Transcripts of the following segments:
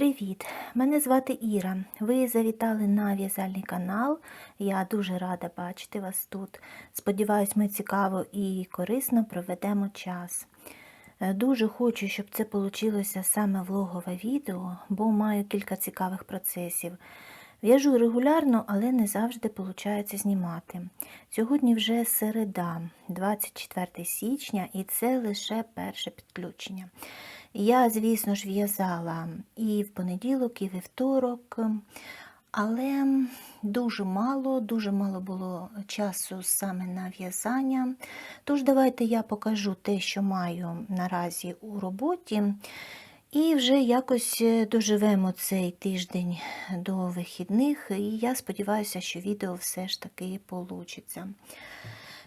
Привіт! Мене звати Іра. Ви завітали на в'язальний канал. Я дуже рада бачити вас тут. Сподіваюсь, ми цікаво і корисно проведемо час. Е, Дуже хочу, щоб це вийшло саме влогове відео, бо маю кілька цікавих процесів. В'яжу регулярно, але не завжди виходить знімати. Сьогодні вже середа, 24 січня, і це лише перше підключення. Я, звісно ж, в'язала і в понеділок, і вівторок, але дуже мало, дуже мало було часу саме на в'язання. Тож, давайте я покажу те, що маю наразі у роботі. І вже якось доживемо цей тиждень до вихідних, і я сподіваюся, що відео все ж таки получиться.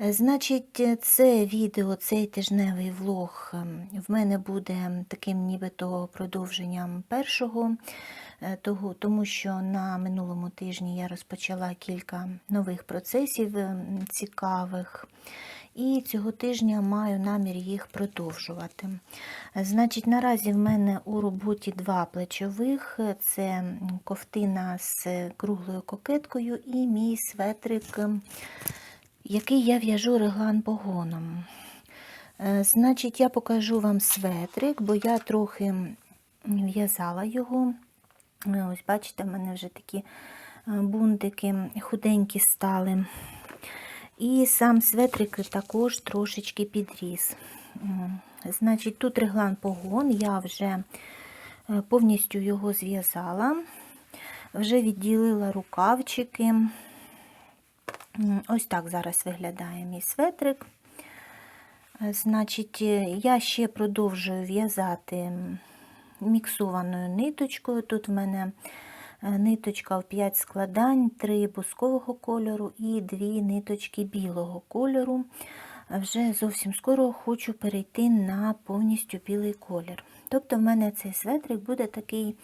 Значить, це відео, цей тижневий влог в мене буде таким нібито продовженням першого, е, того, тому що на минулому тижні я розпочала кілька нових процесів цікавих. І цього тижня маю намір їх продовжувати. Значить, наразі в мене у роботі два плечових: це ковтина з круглою кокеткою і мій светрик, який я в'яжу реглан погоном. Е, Значить, я покажу вам светрик, бо я трохи в'язала його. Е, Ось, бачите, в мене вже такі е, бунтики худенькі стали. І сам светрик також трошечки підріс. Значить, тут реглан погон, я вже повністю його зв'язала, вже відділила рукавчики. Ось так зараз виглядає мій светрик. Значить, я ще продовжую в'язати міксованою ниточкою. Тут в мене ниточка в 5 складань, 3 бускового кольору і 2 ниточки білого кольору. Вже зовсім скоро хочу перейти на повністю білий колір. Тобто, в мене цей светрик буде такий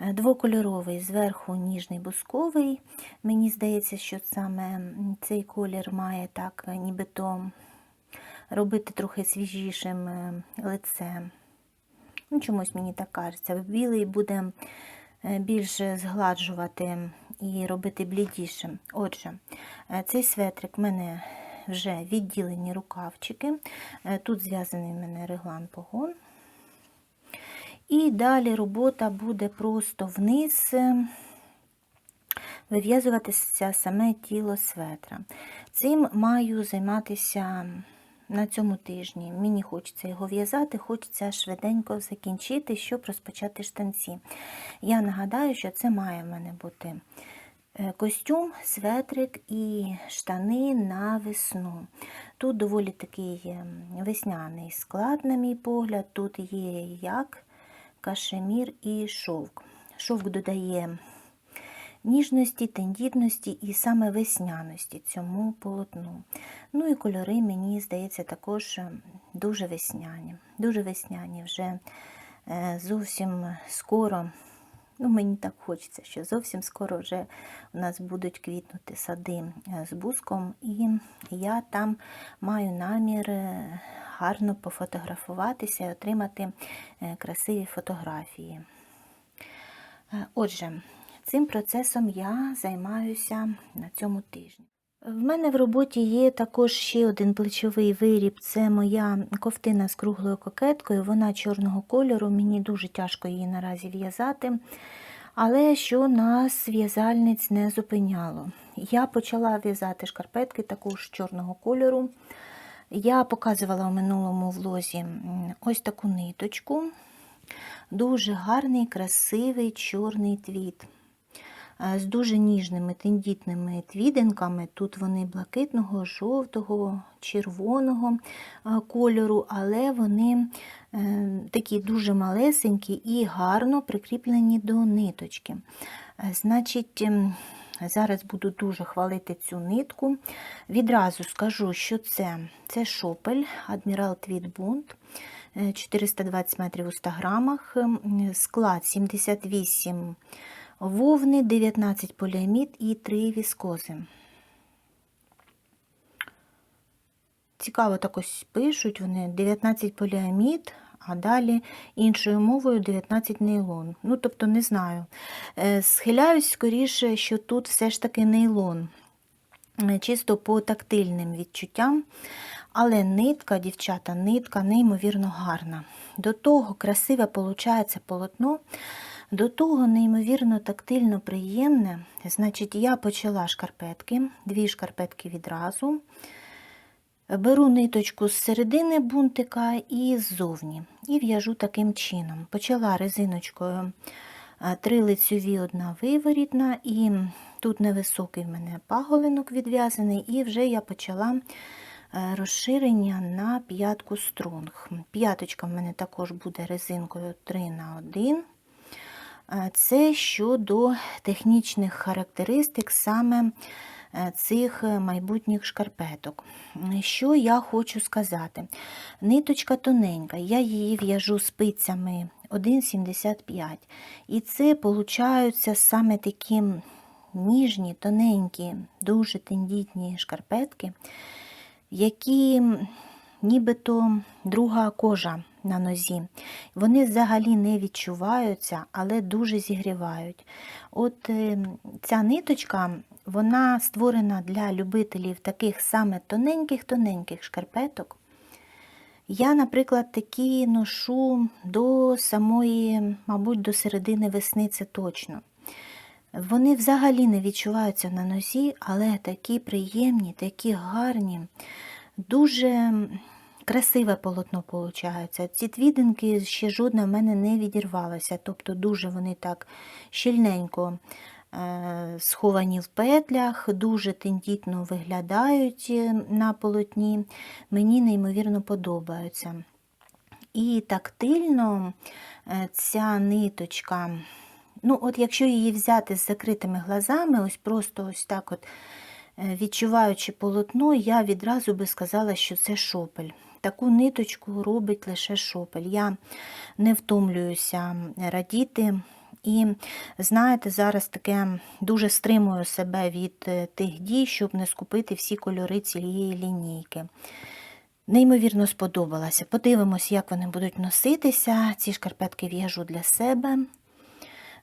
двокольоровий, зверху ніжний бусковий. Мені здається, що саме цей колір має так нібито робити трохи свіжішим лице. Ну, Чомусь мені так кажеться. Білий буде більше згладжувати і робити блідішим. Отже, цей светрик в мене вже відділені рукавчики. Тут зв'язаний в мене реглан погон. І далі робота буде просто вниз вив'язуватися саме тіло светра. Цим маю займатися на цьому тижні. Мені хочеться його в'язати, хочеться швиденько закінчити, щоб розпочати штанці. Я нагадаю, що це має в мене бути костюм, светрик і штани на весну. Тут доволі такий весняний склад, на мій погляд, тут є як кашемір і шовк. Шовк додає ніжності, тендітності і саме весняності цьому полотну. Ну і кольори, мені здається, також дуже весняні. Дуже весняні вже зовсім скоро. Ну, Мені так хочеться, що зовсім скоро вже у нас будуть квітнути сади з буском, і я там маю намір гарно пофотографуватися і отримати красиві фотографії. Отже, цим процесом я займаюся на цьому тижні. В мене в роботі є також ще один плечовий виріб, це моя ковтина з круглою кокеткою, вона чорного кольору, мені дуже тяжко її наразі в'язати, але що нас в'язальниць не зупиняло. Я почала в'язати шкарпетки також чорного кольору. Я показувала у минулому влозі ось таку ниточку, дуже гарний, красивий чорний твіт з дуже ніжними тендітними твідинками. Тут вони блакитного, жовтого, червоного кольору, але вони такі дуже малесенькі і гарно прикріплені до ниточки. Значить, Зараз буду дуже хвалити цю нитку. Відразу скажу, що це це шопель Адмірал Твіт Бунт 420 метрів у 100 грамах, склад 78 вовни, 19 поліамід і 3 віскози. Цікаво так ось пишуть вони 19 поліамід, а далі іншою мовою 19 нейлон. Ну, тобто, не знаю. Е, Схиляюсь скоріше, що тут все ж таки нейлон, Е, чисто по тактильним відчуттям. Але нитка, дівчата, нитка неймовірно гарна. До того красиве виходить полотно, до того неймовірно тактильно приємне. Значить, я почала шкарпетки, дві шкарпетки відразу. Беру ниточку з середини бунтика і ззовні. І в'яжу таким чином. Почала резиночкою е, три лицьові, одна виворітна, і тут невисокий в мене паголинок відв'язаний, і вже я почала е, розширення на п'ятку струнг. П'яточка в мене також буде резинкою 3 на 1. Е, Це щодо технічних характеристик саме е, цих майбутніх шкарпеток. Що я хочу сказати? Ниточка тоненька, я її в'яжу спицями 1,75. І це получаються саме такі ніжні, тоненькі, дуже тендітні шкарпетки, які нібито друга кожа на нозі. Вони взагалі не відчуваються, але дуже зігрівають. От е, ця ниточка, вона створена для любителів таких саме тоненьких-тоненьких шкарпеток. Я, наприклад, такі ношу до самої, мабуть, до середини весни це точно. Вони взагалі не відчуваються на нозі, але такі приємні, такі гарні, дуже красиве полотно виходить. Ці твідинки ще жодна в мене не відірвалася, тобто дуже вони так щільненько е, сховані в петлях, дуже тендітно виглядають е, на полотні. Мені неймовірно подобаються. І тактильно е, ця ниточка. Ну, от Якщо її взяти з закритими глазами, ось просто ось так от відчуваючи полотно, я відразу би сказала, що це шопель. Таку ниточку робить лише шопель. Я не втомлююся радіти. І, знаєте, зараз таке дуже стримую себе від тих дій, щоб не скупити всі кольори цієї лінійки. Неймовірно сподобалася. Подивимось, як вони будуть носитися. Ці шкарпетки в'яжу для себе.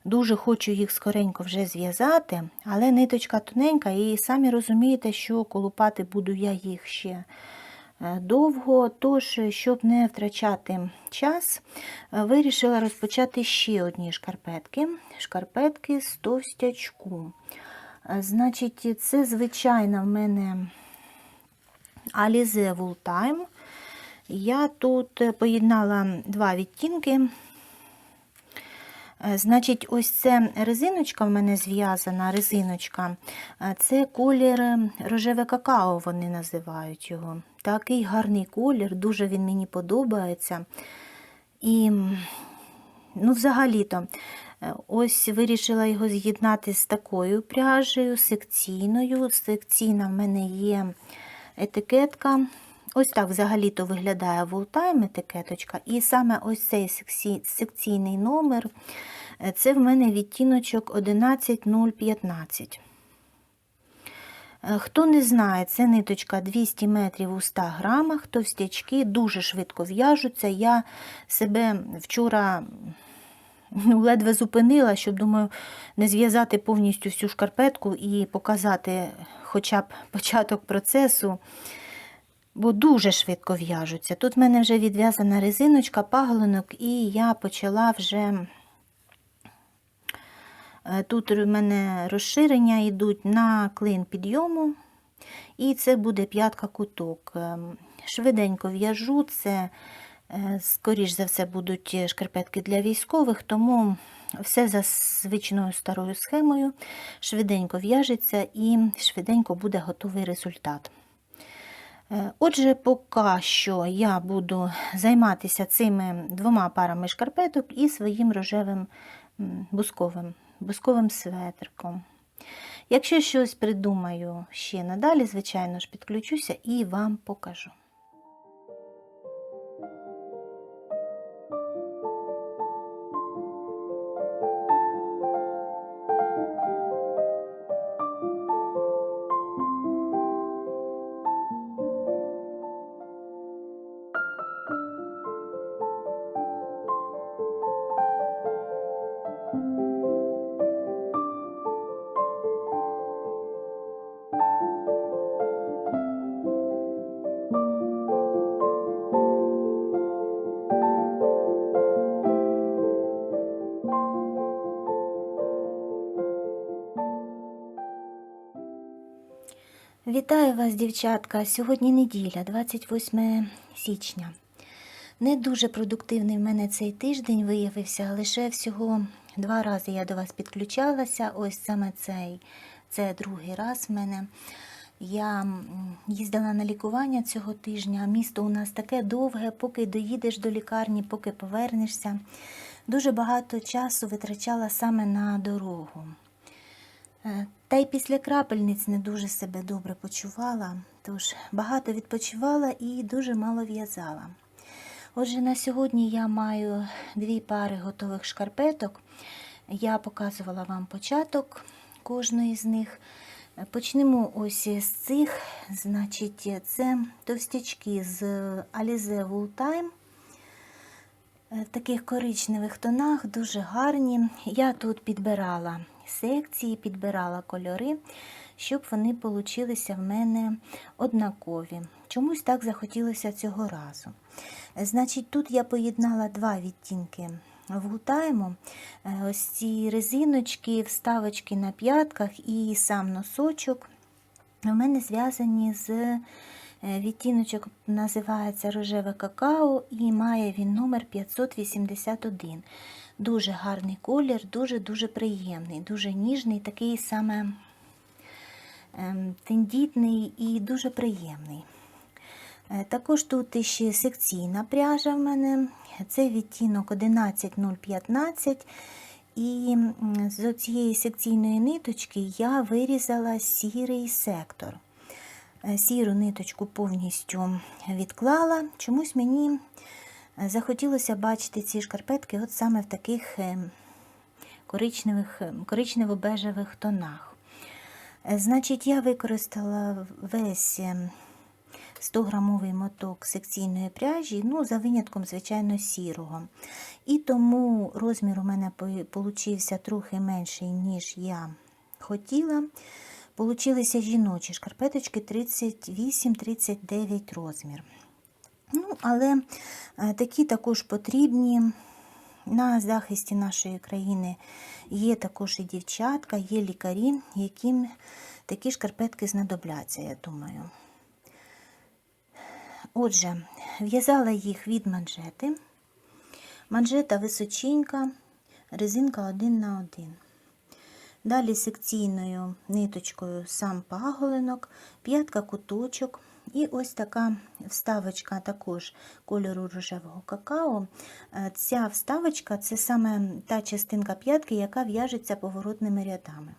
Дуже хочу їх скоренько вже зв'язати, але ниточка тоненька, і самі розумієте, що колупати буду я їх ще довго. Тож, щоб не втрачати час, вирішила розпочати ще одні шкарпетки. Шкарпетки з товстячку. Значить, це звичайна в мене Alize Wool Time. Я тут поєднала два відтінки. Е, значить, ось це резиночка в мене зв'язана, резиночка, це колір е, рожеве какао, вони називають його. Такий гарний колір, дуже він мені подобається. І, ну, взагалі-то, е, ось вирішила його з'єднати з такою пряжею, секційною. Секційна в мене є етикетка. Ось так взагалі-то виглядає волтайм етикеточка. І саме ось цей секційний номер е, це в мене відтіночок 11015. Е, хто не знає, це ниточка 200 метрів у 100 грамах, товстячки дуже швидко в'яжуться. Я себе вчора ну, ледве зупинила, щоб, думаю, не зв'язати повністю всю шкарпетку і показати хоча б початок процесу бо дуже швидко в'яжуться. Тут в мене вже відв'язана резиночка, паголинок, і я почала вже. Е, тут у мене розширення йдуть на клин підйому, і це буде п'ятка куток. Е, швиденько в'яжу, це, е, скоріш за все, будуть шкарпетки для військових, тому все за звичною старою схемою, швиденько в'яжеться і швиденько буде готовий результат. Е, отже, поки що я буду займатися цими двома парами шкарпеток і своїм рожевим бусковим, бусковим светриком. Якщо щось придумаю ще надалі, звичайно ж, підключуся і вам покажу. Вітаю вас, дівчатка. Сьогодні неділя, 28 січня. Не дуже продуктивний в мене цей тиждень виявився. Лише всього два рази я до вас підключалася. Ось саме цей, це другий раз в мене. Я їздила на лікування цього тижня. Місто у нас таке довге, поки доїдеш до лікарні, поки повернешся. Дуже багато часу витрачала саме на дорогу. Е, Та й після крапельниць не дуже себе добре почувала, тож багато відпочивала і дуже мало в'язала. Отже, на сьогодні я маю дві пари готових шкарпеток. Я показувала вам початок кожної з них. Почнемо ось з цих. Значить, це товстячки з Alize Wool Time. Е, В таких коричневих тонах, дуже гарні. Я тут підбирала секції, підбирала кольори, щоб вони получилися в мене однакові. Чомусь так захотілося цього разу. Е, Значить, тут я поєднала два відтінки. Вгутаємо ось ці резиночки, вставочки на п'ятках і сам носочок. У мене зв'язані з е, відтіночок, називається рожеве какао, і має він номер 581. Дуже гарний колір, дуже-дуже приємний, дуже ніжний, такий саме ем, тендітний і дуже приємний. Е, Також тут ще секційна пряжа в мене. Це відтінок 11015. І з цієї секційної ниточки я вирізала сірий сектор. Е, Сіру ниточку повністю відклала. Чомусь мені захотілося бачити ці шкарпетки от саме в таких е, коричневих, е, коричнево-бежевих тонах. Е, Значить, я використала весь е, 100-грамовий моток секційної пряжі, ну, за винятком, звичайно, сірого. І тому розмір у мене получився трохи менший, ніж я хотіла. Получилися жіночі шкарпеточки 38-39 розмір. Але е, такі також потрібні. На захисті нашої країни є також і дівчатка, є лікарі, яким такі шкарпетки знадобляться, я думаю. Отже, в'язала їх від манжети. Манжета височенька, резинка один на один. Далі секційною ниточкою сам паголинок, п'ятка куточок. І ось така вставочка також кольору рожевого какао. Е, Ця вставочка це саме та частинка п'ятки, яка в'яжеться поворотними рядами.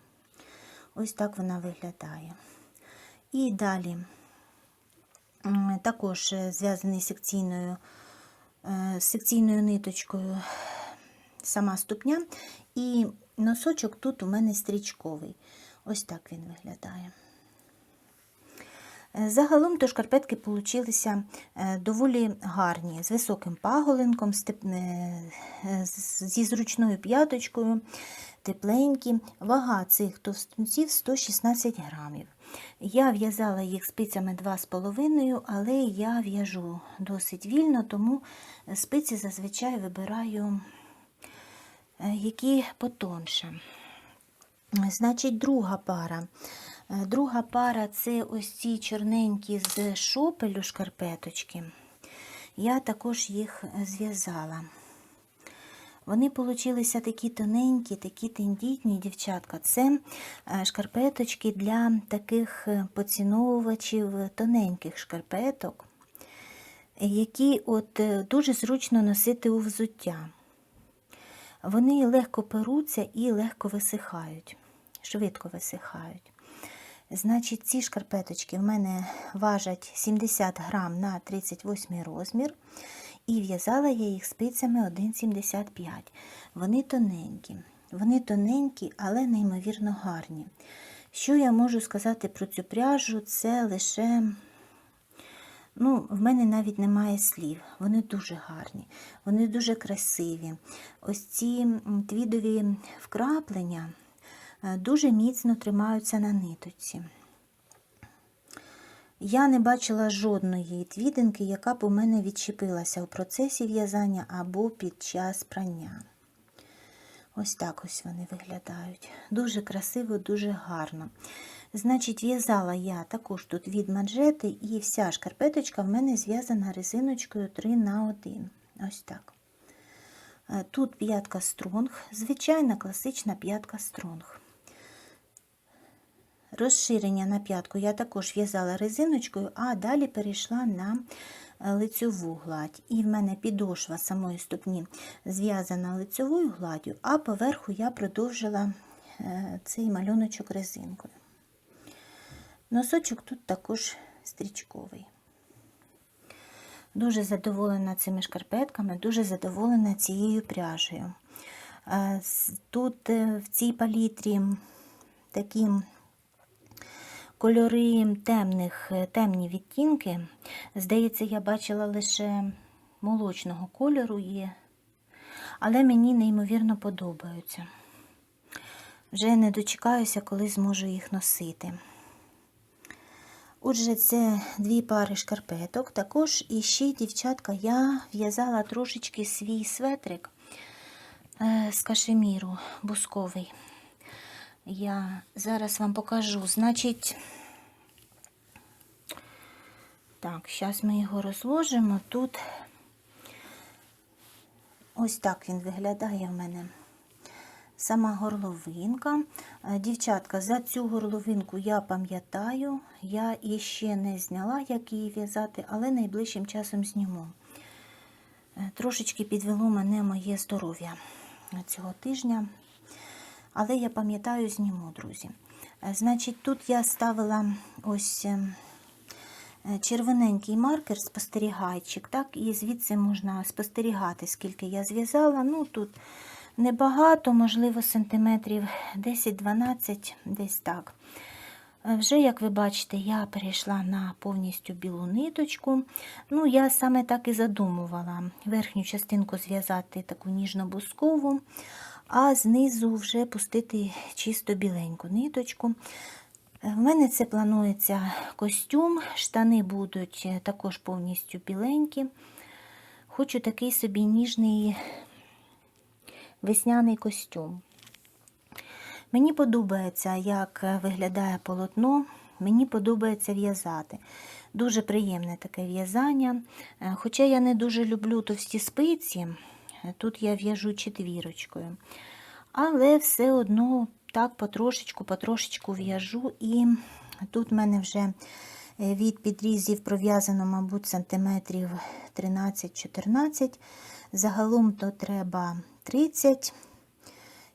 Ось так вона виглядає. І далі також зв'язаний секційною, е, секційною ниточкою сама ступня. І носочок тут у мене стрічковий. Ось так він виглядає. Е, Загалом то шкарпетки получилися е, доволі гарні, з високим паголинком, е, зі зручною п'яточкою, тепленькі. Вага цих товстунців 116 грамів. Я в'язала їх спицями 2,5, але я в'яжу досить вільно, тому спиці зазвичай вибираю які потонше. Значить, друга пара. Е, Друга пара це ось ці чорненькі з шопелю шкарпеточки. Я також їх зв'язала. Вони получилися такі тоненькі, такі тендітні, дівчатка. Це е, шкарпеточки для таких е, поціновувачів тоненьких шкарпеток, які от дуже зручно носити у взуття. Вони легко перуться і легко висихають, швидко висихають. Значить, ці шкарпеточки в мене важать 70 грам на 38 розмір. І в'язала я їх спицями 1,75. Вони тоненькі. Вони тоненькі, але неймовірно гарні. Що я можу сказати про цю пряжу? Це лише Ну, в мене навіть немає слів. Вони дуже гарні, вони дуже красиві. Ось ці твідові вкраплення дуже міцно тримаються на ниточці. Я не бачила жодної твідинки, яка б у мене відчепилася у процесі в'язання або під час прання. Ось так ось вони виглядають. Дуже красиво, дуже гарно. Значить, в'язала я також тут від манжети, і вся шкарпеточка в мене зв'язана резиночкою 3 на 1 Ось так. Е, Тут п'ятка стронг, звичайна класична п'ятка стронг. Розширення на п'ятку я також в'язала резиночкою, а далі перейшла на е, лицьову гладь. І в мене підошва самої ступні зв'язана лицьовою гладдю, а поверху я продовжила е, цей малюночок резинкою. Носочок тут також стрічковий. Дуже задоволена цими шкарпетками, дуже задоволена цією пряжею. Е, Тут в цій палітрі такі кольори темних, е, темні відтінки. Здається, я бачила лише молочного кольору є, але мені неймовірно подобаються. Вже не дочекаюся, коли зможу їх носити. Отже, це дві пари шкарпеток. Також і ще, дівчатка, я в'язала трошечки свій светрик е, з кашеміру бусковий. Я зараз вам покажу. Значить, так, зараз ми його розложимо. Тут ось так він виглядає в мене. Сама горловинка. Е, Дівчатка, за цю горловинку я пам'ятаю, я іще не зняла, як її в'язати, але найближчим часом зніму. Е, Трошечки підвело мене моє здоров'я цього тижня. Але я пам'ятаю, зніму, друзі. Е, Значить, тут я ставила ось е, е, червоненький маркер, спостерігайчик, так, і звідси можна спостерігати, скільки я зв'язала. Ну, тут небагато, можливо, сантиметрів 10-12, десь так. Е, Вже, як ви бачите, я перейшла на повністю білу ниточку. Ну, я саме так і задумувала верхню частинку зв'язати таку ніжно-бускову, а знизу вже пустити чисто біленьку ниточку. Е, В мене це планується костюм, штани будуть е, також повністю біленькі. Хочу такий собі ніжний весняний костюм. Мені подобається, як виглядає полотно, мені подобається в'язати. Дуже приємне таке в'язання. Е, Хоча я не дуже люблю товсті спиці, е, тут я в'яжу четвірочкою. Але все одно так потрошечку, потрошечку в'яжу. І тут в мене вже е, від підрізів пров'язано, мабуть, сантиметрів 13-14. Загалом то треба 30.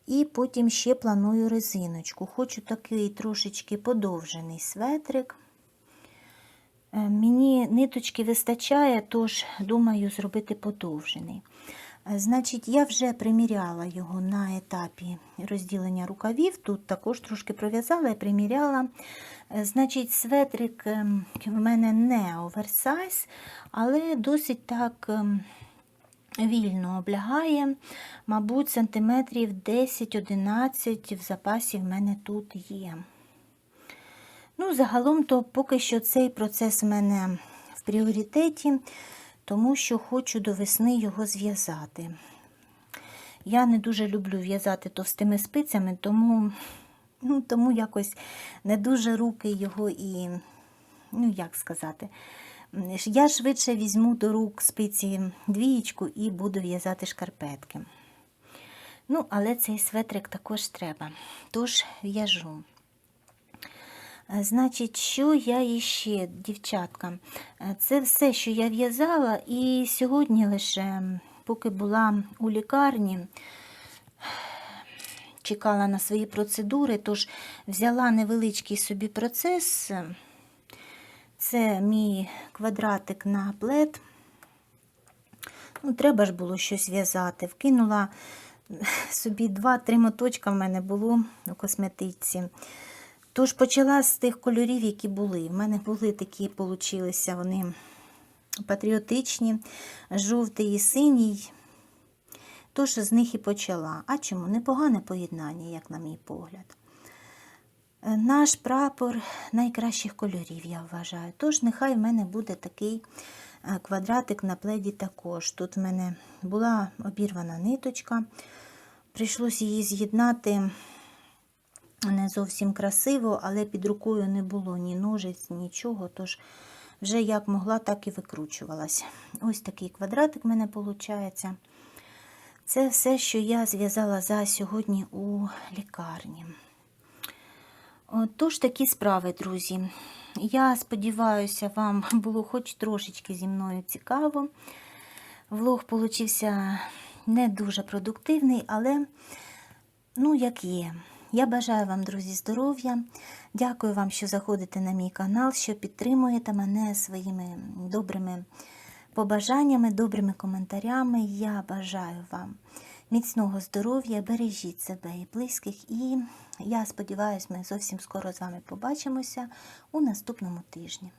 І потім ще планую резиночку. Хочу такий трошечки подовжений светрик. Е, Мені ниточки вистачає, тож думаю зробити подовжений. Значить, я вже приміряла його на етапі розділення рукавів. Тут також трошки пров'язала і приміряла. Е, Значить, светрик ем, в мене не оверсайз, але досить так ем, вільно облягає. Мабуть, сантиметрів 10-11 в запасі в мене тут є. Ну, загалом, то поки що цей процес в мене в пріоритеті, тому що хочу до весни його зв'язати. Я не дуже люблю в'язати товстими спицями, тому, ну, тому якось не дуже руки його і, ну як сказати, я швидше візьму до рук спиці двієчку і буду в'язати шкарпетки. Ну, але цей светрик також треба. Тож в'яжу. Значить, що я іще, дівчатка? Це все, що я в'язала, і сьогодні лише, поки була у лікарні, чекала на свої процедури, тож взяла невеличкий собі процес. Це мій квадратик на плед. Ну, треба ж було щось в'язати. Вкинула собі два-три моточка в мене було у косметичці. Тож почала з тих кольорів, які були. В мене були такі, получилися вони патріотичні, жовтий і синій. Тож з них і почала. А чому? Непогане поєднання, як на мій погляд. Е, Наш прапор найкращих кольорів, я вважаю. Тож нехай в мене буде такий е, квадратик на пледі також. Тут в мене була обірвана ниточка. Прийшлося її з'єднати не зовсім красиво, але під рукою не було ні ножиць, нічого, тож вже як могла, так і викручувалася. Ось такий квадратик в мене виходить. Це все, що я зв'язала за сьогодні у лікарні. Тож такі справи, друзі. Я сподіваюся, вам було хоч трошечки зі мною цікаво. Влог получився не дуже продуктивний, але ну, як є. Я бажаю вам, друзі, здоров'я. Дякую вам, що заходите на мій канал, що підтримуєте мене своїми добрими побажаннями, добрими коментарями. Я бажаю вам міцного здоров'я, бережіть себе і близьких. І я сподіваюся, ми зовсім скоро з вами побачимося у наступному тижні.